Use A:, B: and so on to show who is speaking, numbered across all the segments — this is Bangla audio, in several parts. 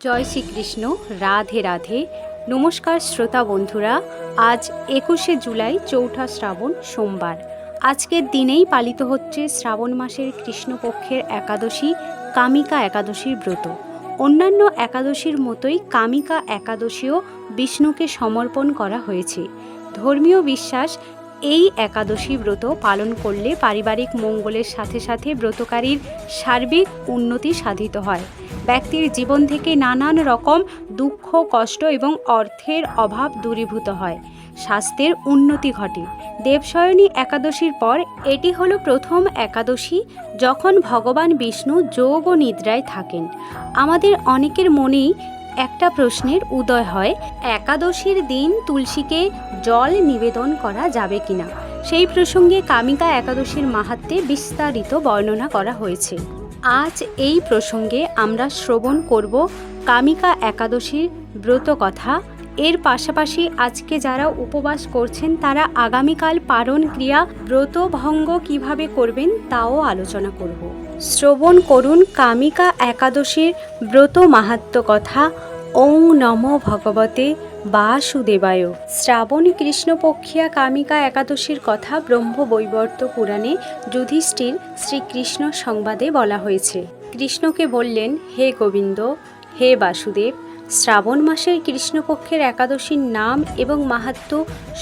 A: জয় শ্রীকৃষ্ণ, রাধে রাধে। নমস্কার শ্রোতা বন্ধুরা, আজ একুশে জুলাই, চৌঠা শ্রাবণ, সোমবার। আজকের দিনেই পালিত হচ্ছে শ্রাবণ মাসের কৃষ্ণপক্ষের একাদশী, কামিকা একাদশীর ব্রত। অন্যান্য একাদশীর মতোই কামিকা একাদশীও বিষ্ণুকে সমর্পণ করা হয়েছে। ধর্মীয় বিশ্বাস, এই একাদশী ব্রত পালন করলে পারিবারিক মঙ্গলের সাথে সাথে ব্রতকারীর সার্বিক উন্নতি সাধিত হয়। ব্যক্তির জীবন থেকে নানান রকম দুঃখ, কষ্ট এবং অর্থের অভাব দূরীভূত হয়। স্বাস্থ্যের উন্নতি ঘটে। দেবশয়নী একাদশীর পর এটি হলো প্রথম একাদশী যখন ভগবান বিষ্ণু যোগ ও নিদ্রায় থাকেন। আমাদের অনেকের মনেই একটা প্রশ্নের উদয় হয়, একাদশীর দিন তুলসীকে জল নিবেদন করা যাবে কিনা? সেই প্রসঙ্গে কামিকা একাদশীর মাহাত্মে বিস্তারিত বর্ণনা করা হয়েছে। আজ এই প্রসঙ্গে আমরা শ্রবণ করব কামিকা একাদশীর ব্রত কথা। এর পাশাপাশি আজকে যারা উপবাস করছেন, তারা আগামীকাল পারণ ক্রিয়া ব্রত ভঙ্গ কীভাবে করবেন তাও আলোচনা করব। শ্রবণ করুন কামিকা একাদশীর ব্রত মাহাত্ম কথা। ওং নম ভগবতে বাসুদেবায়। শ্রাবণী কৃষ্ণপক্ষিয়া কামিকা একাদশীর কথা ব্রহ্মবৈবর্ত পুরাণে যুধিষ্ঠির শ্রীকৃষ্ণ সংবাদে বলা হয়েছে। কৃষ্ণকে বললেন, হে গোবিন্দ, হে বাসুদেব, শ্রাবণ মাসের কৃষ্ণপক্ষের একাদশীর নাম এবং মাহাত্ম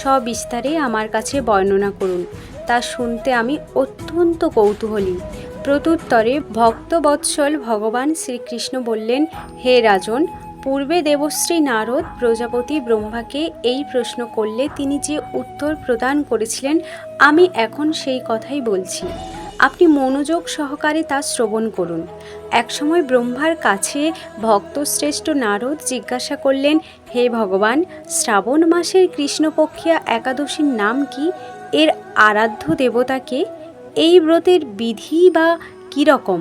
A: সবিস্তারে আমার কাছে বর্ণনা করুন। তা শুনতে আমি অত্যন্ত কৌতূহলী। প্রত্যুত্তরে ভক্তবৎসল ভগবান শ্রীকৃষ্ণ বললেন, হে রাজন পূর্বে দেবশ্রী নারদ প্রজাপতি ব্রহ্মাকে এই প্রশ্ন করলে তিনি যে উত্তর প্রদান করেছিলেন, আমি এখন সেই কথাই বলছি। আপনি মনোযোগ সহকারে তা শ্রবণ করুন। একসময় ব্রহ্মার কাছে ভক্তশ্রেষ্ঠ নারদ জিজ্ঞাসা করলেন, হে ভগবান, শ্রাবণ মাসের কৃষ্ণপক্ষিয়া একাদশীর নাম কি? এর আরাধ্য দেবতাকে এই ব্রতের বিধি বা কীরকম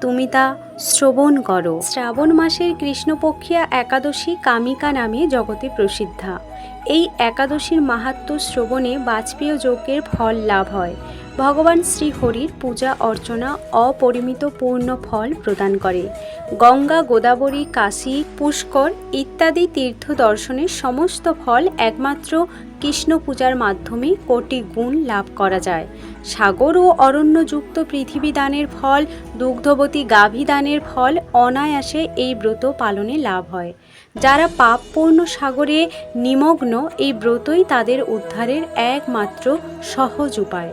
A: তুমি তা শ্রবণ করো। শ্রাবণ মাসের কৃষ্ণপক্ষিয়া একাদশী কামিকা নামে জগতে প্রসিদ্ধা। এই একাদশীর মাহাত্ম শ্রবণে বাজপেয় যজ্ঞের ফল লাভ হয়। ভগবান শ্রীহরির পূজা, অর্চনা অপরিমিত পূর্ণ ফল প্রদান করে। গঙ্গা, গোদাবরী, কাশী, পুষ্কর ইত্যাদি তীর্থ দর্শনের সমস্ত ফল একমাত্র কৃষ্ণ পূজার মাধ্যমে কোটি গুণ লাভ করা যায়। সাগর ও অরণ্যযুক্ত পৃথিবী দানের ফল, দুগ্ধবতী গাভী দানের ফল অনায়াসে এই ব্রত পালনে লাভ হয়। যারা পাপপূর্ণ সাগরে নিমগ্ন এই ব্রতই তাদের উদ্ধারের একমাত্র সহজ উপায়।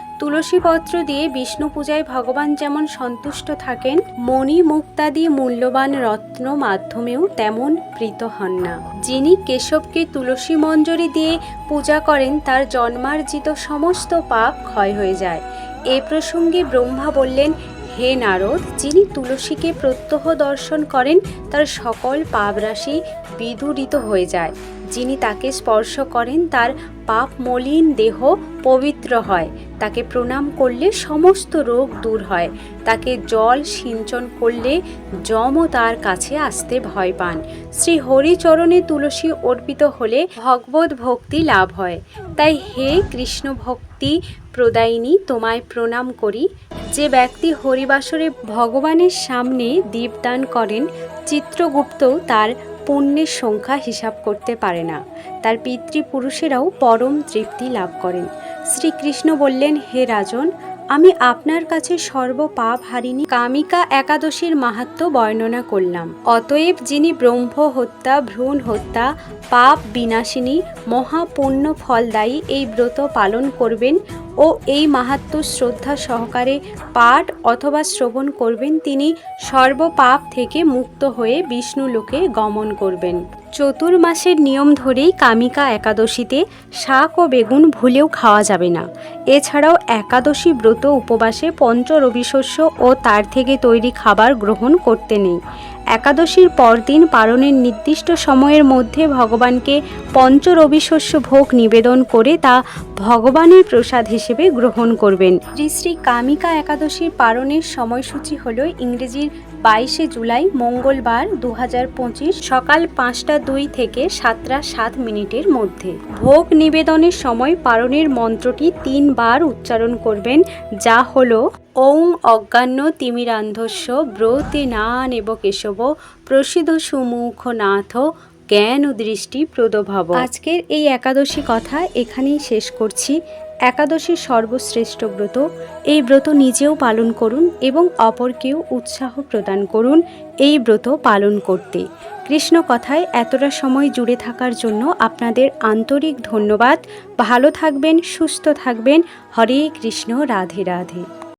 A: তুলসী পত্র দিয়ে বিষ্ণু পূজায় ভগবান যেমন সন্তুষ্ট থাকেন, মণি মুক্তাদি মূল্যবান রত্ন মাধ্যমেও তেমন প্রীত হন না। যিনি কেশবকে তুলসী মঞ্জরি দিয়ে পূজা করেন, তার জন্মার্জিত সমস্ত পাপ ক্ষয় হয়ে যায়। এ প্রসঙ্গে ব্রহ্মা বললেন, হে নারদ, যিনি তুলসীকে প্রত্যহ দর্শন করেন, তার সকল পাপরাশি বিদূরিত হয়ে যায়। যিনি তাকে স্পর্শ করেন, তার পাপ মলিন দেহ পবিত্র হয়। তাকে প্রণাম করলে সমস্ত রোগ দূর হয়। তাকে জল সিঞ্চন করলে যমও তার কাছে আসতে ভয় পান। শ্রী হরিচরণে তুলসী অর্পিত হলে ভগবত ভক্তি লাভ হয়। তাই হে কৃষ্ণ ভক্তি প্রদায়িনী, তোমায় প্রণাম করি। যে ব্যক্তি হরিবাসরে ভগবানের সামনে দীপদান করেন, চিত্রগুপ্তও তার পুণ্যের সংখ্যা হিসাব করতে পারে না। তার পিতৃপুরুষেরাও পরম তৃপ্তি লাভ করেন। শ্রীকৃষ্ণ বললেন, হে রাজন আমি আপনার কাছে সর্বপাপ হারিনি কামিকা একাদশীর মাহাত্ম্য বর্ণনা করলাম। অতএব যিনি ব্রহ্ম হত্যা, ভ্রূণ হত্যা, পাপ বিনাশিনী মহাপুণ্য ফলদায়ী এই ব্রত পালন করবেন ও এই মাহাত্ম্য শ্রদ্ধা সহকারে পাঠ অথবা শ্রবণ করবেন, তিনি সর্বপাপ থেকে মুক্ত হয়ে বিষ্ণু লোকে গমন করবেন। চতুর্মাসের নিয়ম ধরেই কামিকা একাদশীতে শাক ও বেগুন ভুলেও খাওয়া যাবে না। এছাড়াও একাদশী ব্রত উপবাসে পঞ্চ রবিশস্য ও তার থেকে তৈরি খাবার গ্রহণ করতে নেই। একাদশীর পরদিন পালনের নির্দিষ্ট সময়ের মধ্যে ভগবানকে পঞ্চ রবিশস্য ভোগ নিবেদন করে তা ভগবানের প্রসাদ হিসেবে গ্রহণ করবেন। শ্রী শ্রী কামিকা একাদশীর পালনের সময়সূচি হল ইংরেজির বাইশে জুলাই মঙ্গলবার দু হাজার পঁচিশ সকাল পাঁচটা দুই থেকে সাতটা সাত মিনিটের মধ্যে। ভোগ নিবেদনের সময় পারণের মন্ত্রটি তিনবার উচ্চারণ করবেন, যা হলো, ওং অজ্ঞান্য তিমিরান্ধস্য ব্রতে নান এব কেশব প্রসিদ্ধ সুমুখ নাথ জ্ঞান ও দৃষ্টি প্রদভাব। আজকের এই একাদশী কথা এখানেই শেষ করছি। একাদশীর সর্বশ্রেষ্ঠ ব্রত। এই ব্রত নিজেও পালন করুন এবং অপরকেও উৎসাহ প্রদান করুন। এই ব্রত পালন করতে। কৃষ্ণ কথায় এতটা সময় জুড়ে থাকার জন্য আপনাদের আন্তরিক ধন্যবাদ। ভালো থাকবেন, সুস্থ থাকবেন। হরে কৃষ্ণ, রাধে রাধে।